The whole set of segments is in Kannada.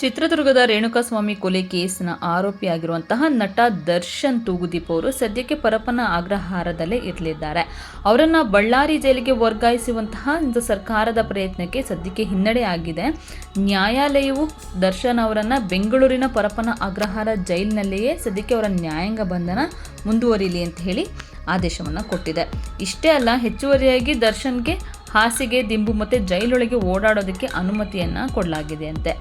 ಚಿತ್ರದುರ್ಗದ ರೇಣುಕಾಸ್ವಾಮಿ ಕೊಲೆ ಕೇಸ್ನ ಆರೋಪಿಯಾಗಿರುವಂತಹ ನಟ ದರ್ಶನ್ ತೂಗುದೀಪ್ ಅವರು ಸದ್ಯಕ್ಕೆ ಪರಪನ ಆಗ್ರಹಾರದಲ್ಲೇ ಇರಲಿದ್ದಾರೆ. ಅವರನ್ನು ಬಳ್ಳಾರಿ ಜೈಲಿಗೆ ವರ್ಗಾಯಿಸುವಂತಹ ಒಂದು ಸರ್ಕಾರದ ಪ್ರಯತ್ನಕ್ಕೆ ಸದ್ಯಕ್ಕೆ ಹಿನ್ನಡೆ ಆಗಿದೆ. ನ್ಯಾಯಾಲಯವು ದರ್ಶನ್ ಅವರನ್ನು ಬೆಂಗಳೂರಿನ ಪರಪನ ಅಗ್ರಹಾರ ಜೈಲಿನಲ್ಲಿಯೇ ಸದ್ಯಕ್ಕೆ ಅವರ ನ್ಯಾಯಾಂಗ ಬಂಧನ ಮುಂದುವರಿಲಿ ಅಂತ ಹೇಳಿ ಆದೇಶವನ್ನು ಕೊಟ್ಟಿದೆ. ಇಷ್ಟೇ ಅಲ್ಲ, ಹೆಚ್ಚುವರಿಯಾಗಿ ದರ್ಶನ್ಗೆ ಹಾಸಿಗೆ, ದಿಂಬು ಮತ್ತು ಜೈಲೊಳಗೆ ಓಡಾಡೋದಕ್ಕೆ ಅನುಮತಿಯನ್ನು ಕೊಡಲಾಗಿದೆ ಅಂತೆ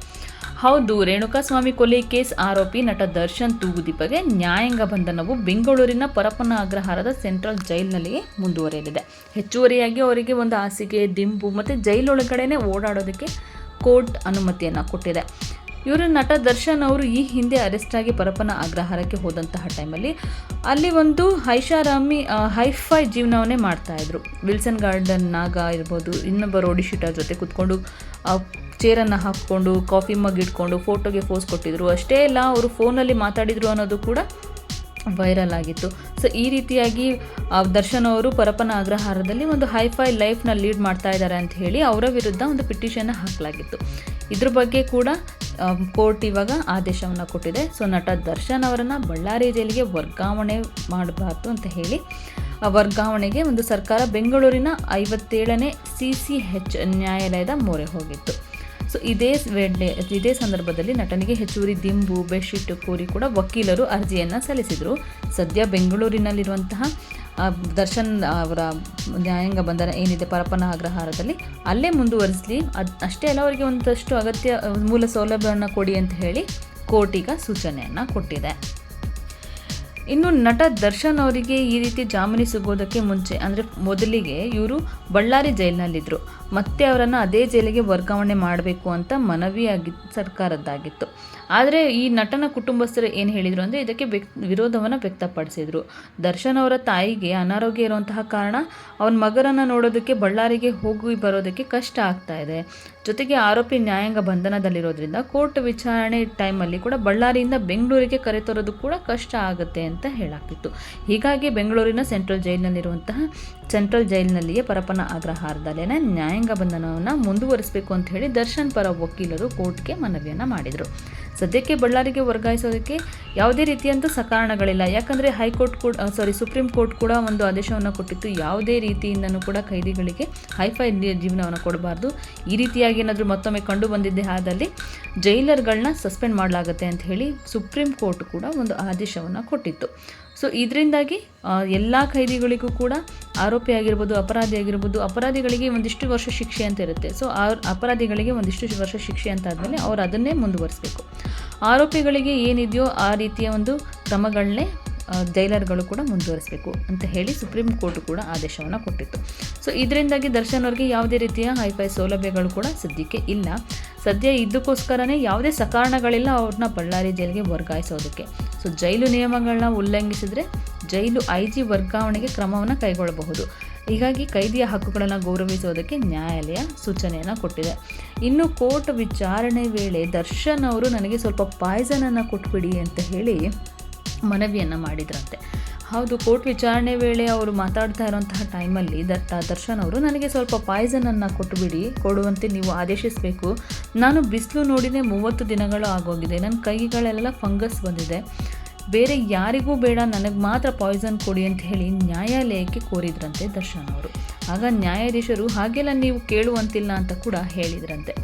ಹೌದು, ರೇಣುಕಾಸ್ವಾಮಿ ಕೊಲೆ ಕೇಸ್ ಆರೋಪಿ ನಟ ದರ್ಶನ್ ತೂಗುದೀಪಗೆ ನ್ಯಾಯಾಂಗ ಬಂಧನವು ಬೆಂಗಳೂರಿನ ಪರಪ್ಪನ ಅಗ್ರಹಾರದ ಸೆಂಟ್ರಲ್ ಜೈಲಿನಲ್ಲಿಯೇ ಮುಂದುವರೆಯಲಿದೆ. ಹೆಚ್ಚುವರಿಯಾಗಿ ಅವರಿಗೆ ಒಂದು ಹಾಸಿಗೆ, ದಿಂಬು ಮತ್ತು ಜೈಲೊಳಗಡೆನೆ ಓಡಾಡೋದಕ್ಕೆ ಕೋರ್ಟ್ ಅನುಮತಿಯನ್ನು ಕೊಟ್ಟಿದೆ. ಇವರು ನಟ ದರ್ಶನ್ ಅವರು ಈ ಹಿಂದೆ ಅರೆಸ್ಟ್ ಆಗಿ ಪರಪನ ಅಗ್ರಹಾರಕ್ಕೆ ಹೋದಂತಹ ಟೈಮಲ್ಲಿ ಅಲ್ಲಿ ಒಂದು ಐಷಾರಾಮಿ ಆ, ಹೈಫೈ ಜೀವನವನ್ನೇ ಮಾಡ್ತಾಯಿದ್ರು ವಿಲ್ಸನ್ ಗಾರ್ಡನ್ ನಾಗ ಇರ್ಬೋದು ಇನ್ನೊಬ್ಬ ರೋಡಿ ಶೀಟರ್ ಜೊತೆ ಕೂತ್ಕೊಂಡು ಚೇರನ್ನು ಹಾಕ್ಕೊಂಡು ಕಾಫಿ ಮಗ್ ಇಟ್ಕೊಂಡು ಫೋಟೋಗೆ ಫೋಸ್ ಕೊಟ್ಟಿದ್ರು. ಅಷ್ಟೇ ಅಲ್ಲ ಅವರು ಫೋನಲ್ಲಿ ಮಾತಾಡಿದ್ರು ಅನ್ನೋದು ಕೂಡ ವೈರಲ್ ಆಗಿತ್ತು. ಸೊ ಈ ರೀತಿಯಾಗಿ ದರ್ಶನ್ ಅವರು ಪರಪನ ಅಗ್ರಹಾರದಲ್ಲಿ ಒಂದು ಹೈಫೈ ಲೈಫ್ನ ಲೀಡ್ ಮಾಡ್ತಾ ಇದ್ದಾರೆ ಅಂತ ಹೇಳಿ ಅವರ ವಿರುದ್ಧ ಒಂದು ಪಿಟಿಷನ್ನ ಹಾಕಲಾಗಿತ್ತು. ಇದ್ರ ಬಗ್ಗೆ ಕೂಡ ಕೋರ್ಟ್ ಇವಾಗ ಆದೇಶವನ್ನು ಕೊಟ್ಟಿದೆ. ಸೊ ನಟ ದರ್ಶನ್ ಅವರನ್ನು ಬಳ್ಳಾರಿ ಜೈಲಿಗೆ ವರ್ಗಾವಣೆ ಮಾಡಬಾರ್ದು ಅಂತ ಹೇಳಿ ವರ್ಗಾವಣೆಗೆ ಒಂದು ಸರ್ಕಾರ ಬೆಂಗಳೂರಿನ ಐವತ್ತೇಳನೇ ಸಿ ಸಿ ಹೆಚ್ ನ್ಯಾಯಾಲಯದ ಮೊರೆ ಹೋಗಿತ್ತು. ಸೊ ಇದೇ ವೇಳೆ, ಇದೇ ಸಂದರ್ಭದಲ್ಲಿ ನಟನಿಗೆ ಹೆಚ್ಚುವರಿ ದಿಂಬು, ಬೆಡ್ಶೀಟ್, ಕೋರಿ ಕೂಡ ವಕೀಲರು ಅರ್ಜಿಯನ್ನು ಸಲ್ಲಿಸಿದರು. ಸದ್ಯ ಬೆಂಗಳೂರಿನಲ್ಲಿರುವಂತಹ ದರ್ಶನ್ ಅವರ ನ್ಯಾಯಾಂಗ ಬಂಧನ ಏನಿದೆ ಪರಪ್ಪನ ಅಗ್ರಹಾರದಲ್ಲಿ ಅಲ್ಲೇ ಮುಂದುವರಿಸಲಿ. ಅದು ಅಷ್ಟೇ ಅಲ್ಲ, ಅವರಿಗೆ ಒಂದಷ್ಟು ಅಗತ್ಯ, ಮೂಲ ಸೌಲಭ್ಯವನ್ನು ಕೊಡಿ ಅಂತ ಹೇಳಿ ಕೋರ್ಟ್ ಈಗ ಸೂಚನೆಯನ್ನು ಕೊಟ್ಟಿದೆ. ಇನ್ನು ನಟ ದರ್ಶನ್ ಅವರಿಗೆ ಈ ರೀತಿ ಜಾಮೀನು ಸಿಗೋದಕ್ಕೆ ಮುಂಚೆ, ಅಂದರೆ ಮೊದಲಿಗೆ ಇವರು ಬಳ್ಳಾರಿ ಜೈಲಿನಲ್ಲಿದ್ದರು ಮತ್ತೆ ಅವರನ್ನು ಅದೇ ಜೈಲಿಗೆ ವರ್ಗಾವಣೆ ಮಾಡಬೇಕು ಅಂತ ಮನವಿಯಾಗಿ ಸರ್ಕಾರದ್ದಾಗಿತ್ತು. ಆದರೆ ಈ ನಟನ ಕುಟುಂಬಸ್ಥರು ಏನು ಹೇಳಿದರು ಅಂದರೆ ಇದಕ್ಕೆ ವ್ಯಕ್ ವಿರೋಧವನ್ನು ವ್ಯಕ್ತಪಡಿಸಿದರು. ದರ್ಶನ್ ಅವರ ತಾಯಿಗೆ ಅನಾರೋಗ್ಯ ಇರುವಂತಹ ಕಾರಣ ಅವನ ಮಗರನ್ನು ನೋಡೋದಕ್ಕೆ ಬಳ್ಳಾರಿಗೆ ಹೋಗಿ ಬರೋದಕ್ಕೆ ಕಷ್ಟ ಆಗ್ತಾ ಇದೆ. ಜೊತೆಗೆ ಆರೋಪಿ ನ್ಯಾಯಾಂಗ ಬಂಧನದಲ್ಲಿರೋದ್ರಿಂದ ಕೋರ್ಟ್ ವಿಚಾರಣೆ ಟೈಮಲ್ಲಿ ಕೂಡ ಬಳ್ಳಾರಿಯಿಂದ ಬೆಂಗಳೂರಿಗೆ ಕರೆತರೋದು ಕೂಡ ಕಷ್ಟ ಆಗುತ್ತೆ ಅಂತ ಹೇಳಾಗ್ತಿತ್ತು. ಹೀಗಾಗಿ ಬೆಂಗಳೂರಿನ ಸೆಂಟ್ರಲ್ ಜೈಲಿನಲ್ಲಿರುವಂತಹ ಸೆಂಟ್ರಲ್ ಜೈಲಿನಲ್ಲಿಯೇ ಪರಪ್ಪನ ಅಗ್ರಹಾರದಲ್ಲೇ ನ್ಯಾಯಾಂಗ ಬಂಧನವನ್ನು ಮುಂದುವರಿಸಬೇಕು ಅಂತ ಹೇಳಿ ದರ್ಶನ್ ಪರ ವಕೀಲರು ಕೋರ್ಟ್ಗೆ ಮನವಿಯನ್ನು ಮಾಡಿದರು. ಸದ್ಯಕ್ಕೆ ಬಳ್ಳಾರಿಗೆ ವರ್ಗಾಯಿಸೋದಕ್ಕೆ ಯಾವುದೇ ರೀತಿಯಂಥ ಸಕಾರಣಗಳಿಲ್ಲ. ಯಾಕಂದರೆ ಹೈಕೋರ್ಟ್ ಕೂಡ ಸಾರಿ ಸುಪ್ರೀಂ ಕೋರ್ಟ್ ಕೂಡ ಒಂದು ಆದೇಶವನ್ನು ಕೊಟ್ಟಿತ್ತು. ಯಾವುದೇ ರೀತಿಯಿಂದನೂ ಕೂಡ ಖೈದಿಗಳಿಗೆ ಹೈಫೈ ಜೀವನವನ್ನು ಕೊಡಬಾರ್ದು. ಈ ರೀತಿಯಾಗಿ ಏನಾದರೂ ಮತ್ತೊಮ್ಮೆ ಕಂಡು ಬಂದಿದ್ದೇ ಆದಲ್ಲಿ ಜೈಲರ್ಗಳನ್ನ ಸಸ್ಪೆಂಡ್ ಮಾಡಲಾಗುತ್ತೆ ಅಂತ ಹೇಳಿ ಸುಪ್ರೀಂ ಕೋರ್ಟ್ ಕೂಡ ಒಂದು ಆದೇಶವನ್ನು ಕೊಟ್ಟಿತ್ತು. ಸೊ, ಇದರಿಂದಾಗಿ ಎಲ್ಲ ಖೈದಿಗಳಿಗೂ ಕೂಡ ಆರೋಪಿ ಆಗಿರ್ಬೋದು, ಅಪರಾಧಿ ಆಗಿರ್ಬೋದು, ಅಪರಾಧಿಗಳಿಗೆ ಒಂದಿಷ್ಟು ವರ್ಷ ಶಿಕ್ಷೆ ಅಂತ ಇರುತ್ತೆ. ಸೊ, ಆ, ಅಪರಾಧಿಗಳಿಗೆ ಒಂದಿಷ್ಟು ವರ್ಷ ಶಿಕ್ಷೆ ಅಂತ ಆದಮೇಲೆ ಅವ್ರು ಅದನ್ನೇ ಮುಂದುವರಿಸಬೇಕು. ಆರೋಪಿಗಳಿಗೆ ಏನಿದೆಯೋ ಆ ರೀತಿಯ ಒಂದು ಕ್ರಮಗಳನ್ನೇ ಜೈಲರ್ಗಳು ಕೂಡ ಮುಂದುವರಿಸಬೇಕು ಅಂತ ಹೇಳಿ ಸುಪ್ರೀಂ ಕೋರ್ಟ್ ಕೂಡ ಆದೇಶವನ್ನು ಕೊಟ್ಟಿತ್ತು. ಸೊ ಇದರಿಂದಾಗಿ ದರ್ಶನ್ ಅವ್ರಿಗೆ ಯಾವುದೇ ರೀತಿಯ ಹೈಫೈ ಸೌಲಭ್ಯಗಳು ಕೂಡ ಸದ್ಯಕ್ಕೆ ಇಲ್ಲ. ಸದ್ಯ ಇದಕ್ಕೋಸ್ಕರನೇ ಯಾವುದೇ ಸಕಾರಣಗಳಿಲ್ಲ ಅವ್ರನ್ನ ಬಳ್ಳಾರಿ ಜೈಲಿಗೆ ವರ್ಗಾಯಿಸೋದಕ್ಕೆ. ಸೊ ಜೈಲು ನಿಯಮಗಳನ್ನ ಉಲ್ಲಂಘಿಸಿದರೆ ಜೈಲು ಐ ಜಿ ವರ್ಗಾವಣೆಗೆ ಕ್ರಮವನ್ನು ಕೈಗೊಳ್ಳಬಹುದು. ಹೀಗಾಗಿ ಕೈದಿಯ ಹಕ್ಕುಗಳನ್ನು ಗೌರವಿಸೋದಕ್ಕೆ ನ್ಯಾಯಾಲಯ ಸೂಚನೆಯನ್ನು ಕೊಟ್ಟಿದೆ. ಇನ್ನು ಕೋರ್ಟ್ ವಿಚಾರಣೆ ವೇಳೆ ದರ್ಶನ್ ಅವರು ನನಗೆ ಸ್ವಲ್ಪ ಪಾಯ್ಸನನ್ನು ಕೊಟ್ಬಿಡಿ ಅಂತ ಹೇಳಿ ಮನವಿಯನ್ನು ಮಾಡಿದ್ರಂತೆ. ಹೌದು, ಕೋರ್ಟ್ ವಿಚಾರಣೆ ವೇಳೆ ಅವರು ಮಾತಾಡ್ತಾ ಇರೋಂತಹ ಟೈಮಲ್ಲಿ ದತ್ತ ದರ್ಶನ್ ಅವರು ನನಗೆ ಸ್ವಲ್ಪ ಪಾಯ್ಸನನ್ನು ಕೊಟ್ಟುಬಿಡಿ ಕೊಡುವಂತೆ ನೀವು ಆದೇಶಿಸಬೇಕು. ನಾನು ಬಿಸಿಲು ನೋಡಿದೆ ಮೂವತ್ತು ದಿನಗಳು ಆಗೋಗಿದೆ. ನನ್ನ ಕೈಗಳೆಲ್ಲ ಫಂಗಸ್ ಬಂದಿದೆ. ಬೇರೆ ಯಾರಿಗೂ ಬೇಡ, ನನಗೆ ಮಾತ್ರ ಪಾಯ್ಸನ್ ಕೊಡಿ ಅಂತ ಹೇಳಿ ನ್ಯಾಯಾಲಯಕ್ಕೆ ಕೋರಿದ್ರಂತೆ ದರ್ಶನ್ ಅವರು. ಆಗ ನ್ಯಾಯಾಧೀಶರು, ಹಾಗೆಲ್ಲ ನೀವು ಕೇಳುವಂತಿಲ್ಲ ಅಂತ ಕೂಡ ಹೇಳಿದ್ರಂತೆ.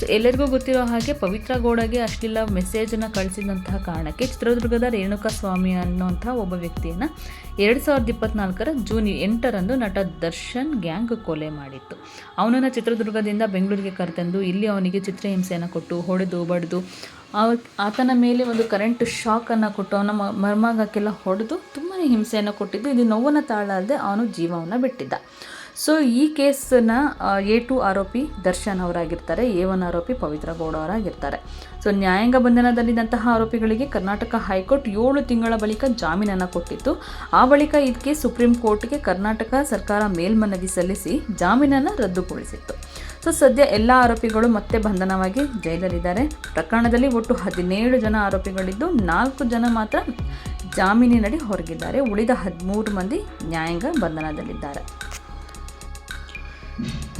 ಸೊ, ಎಲ್ಲರಿಗೂ ಗೊತ್ತಿರೋ ಹಾಗೆ ಪವಿತ್ರ ಗೌಡಗೆ ಅಷ್ಟೆಲ್ಲ ಮೆಸೇಜನ್ನು ಕಳಿಸಿದಂತಹ ಕಾರಣಕ್ಕೆ ಚಿತ್ರದುರ್ಗದ ರೇಣುಕಾ ಸ್ವಾಮಿ ಅನ್ನೋಂಥ ಒಬ್ಬ ವ್ಯಕ್ತಿಯನ್ನು ಎರಡು ಸಾವಿರದ ಇಪ್ಪತ್ನಾಲ್ಕರ ಜೂನ್ ಎಂಟರಂದು ನಟ ದರ್ಶನ್ ಗ್ಯಾಂಗ್ ಕೊಲೆ ಮಾಡಿತ್ತು. ಅವನನ್ನು ಚಿತ್ರದುರ್ಗದಿಂದ ಬೆಂಗಳೂರಿಗೆ ಕರೆತಂದು ಇಲ್ಲಿ ಅವನಿಗೆ ಚಿತ್ರಹಿಂಸೆಯನ್ನು ಕೊಟ್ಟು ಹೊಡೆದು, ಬಡಿದು ಆ- ಆತನ ಮೇಲೆ ಒಂದು ಕರೆಂಟ್ ಶಾಕನ್ನು ಕೊಟ್ಟು ಅವನ ಮರ್ಮಾಗಕ್ಕೆಲ್ಲ ಹೊಡೆದು ತುಂಬಾ ಹಿಂಸೆಯನ್ನು ಕೊಟ್ಟಿದ್ದು. ಇದು ನೋವನ್ನು ತಾಳದೆ ಅವನು ಜೀವವನ್ನು ಬಿಟ್ಟಿದ್ದ. ಸೊ ಈ ಕೇಸನ್ನ ಎ ಟು ಆರೋಪಿ ದರ್ಶನ್ ಅವರಾಗಿರ್ತಾರೆ, ಎ ಒನ್ ಆರೋಪಿ ಪವಿತ್ರ ಗೌಡ ಅವರಾಗಿರ್ತಾರೆ. ಸೊ ನ್ಯಾಯಾಂಗ ಬಂಧನದಲ್ಲಿದ್ದಂತಹ ಆರೋಪಿಗಳಿಗೆ ಕರ್ನಾಟಕ ಹೈಕೋರ್ಟ್ ಏಳು ತಿಂಗಳ ಬಳಿಕ ಜಾಮೀನನ್ನು ಕೊಟ್ಟಿತ್ತು. ಆ ಬಳಿಕ ಇದಕ್ಕೆ ಸುಪ್ರೀಂ ಕೋರ್ಟ್ಗೆ ಕರ್ನಾಟಕ ಸರ್ಕಾರ ಮೇಲ್ಮನವಿ ಸಲ್ಲಿಸಿ ಜಾಮೀನನ್ನು ರದ್ದುಗೊಳಿಸಿತ್ತು. ಸೊ ಸದ್ಯ ಎಲ್ಲ ಆರೋಪಿಗಳು ಮತ್ತೆ ಬಂಧನವಾಗಿ ಜೈಲಲ್ಲಿದ್ದಾರೆ. ಪ್ರಕರಣದಲ್ಲಿ ಒಟ್ಟು ಹದಿನೇಳು ಜನ ಆರೋಪಿಗಳಿದ್ದು, ನಾಲ್ಕು ಜನ ಮಾತ್ರ ಜಾಮೀನಿನಡಿ ಹೊರಗಿದ್ದಾರೆ. ಉಳಿದ ಹದಿಮೂರು ಮಂದಿ ನ್ಯಾಯಾಂಗ ಬಂಧನದಲ್ಲಿದ್ದಾರೆ.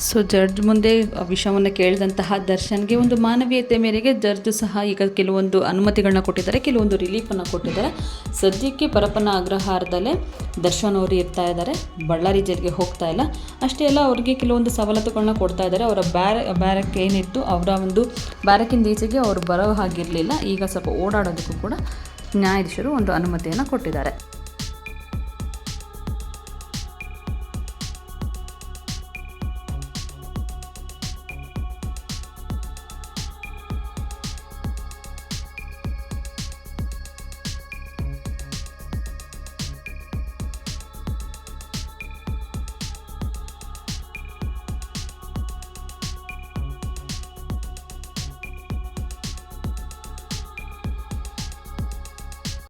ಸೊ ಜಡ್ಜ್ ಮುಂದೆ ವಿಷಯವನ್ನು ಕೇಳಿದಂತಹ ದರ್ಶನ್ಗೆ ಒಂದು ಮಾನವೀಯತೆ ಮೇರೆಗೆ ಜಡ್ಜ್ ಸಹ ಈಗ ಕೆಲವೊಂದು ಅನುಮತಿಗಳನ್ನ ಕೊಟ್ಟಿದ್ದಾರೆ, ಕೆಲವೊಂದು ರಿಲೀಫನ್ನು ಕೊಟ್ಟಿದ್ದಾರೆ. ಸದ್ಯಕ್ಕೆ ಪರಪ್ಪನ ಅಗ್ರಹಾರದಲ್ಲೇ ದರ್ಶನ್ ಅವರು ಇರ್ತಾ ಇದ್ದಾರೆ. ಬಳ್ಳಾರಿ ಜೈಲಿಗೆ ಹೋಗ್ತಾ ಇಲ್ಲ. ಅಷ್ಟೇ ಅಲ್ಲ, ಅವ್ರಿಗೆ ಕೆಲವೊಂದು ಸವಲತ್ತುಗಳನ್ನ ಕೊಡ್ತಾ ಇದ್ದಾರೆ. ಅವರ ಬ್ಯಾರ ಬ್ಯಾರಕ್ ಏನಿತ್ತು, ಅವರ ಒಂದು ಬ್ಯಾರಕ್ಕಿಂದ ಈಚೆಗೆ ಅವರು ಬರೋ ಹಾಗಿರಲಿಲ್ಲ. ಈಗ ಸ್ವಲ್ಪ ಓಡಾಡೋದಕ್ಕೂ ಕೂಡ ನ್ಯಾಯಾಧೀಶರು ಒಂದು ಅನುಮತಿಯನ್ನು ಕೊಟ್ಟಿದ್ದಾರೆ.